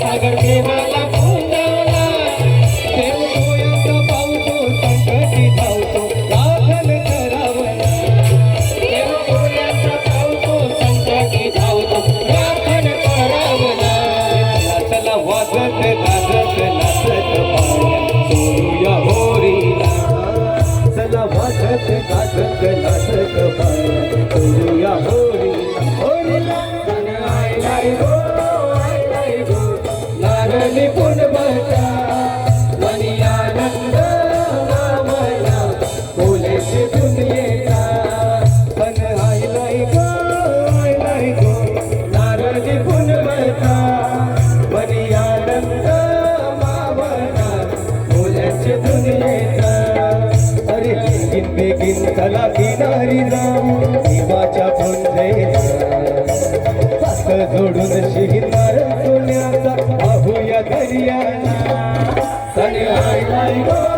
सागर देवाला बेगीन चला किनारी जाऊ देवाच्या पास जोडून शिरणार सोन्याचा पाहूया दर्या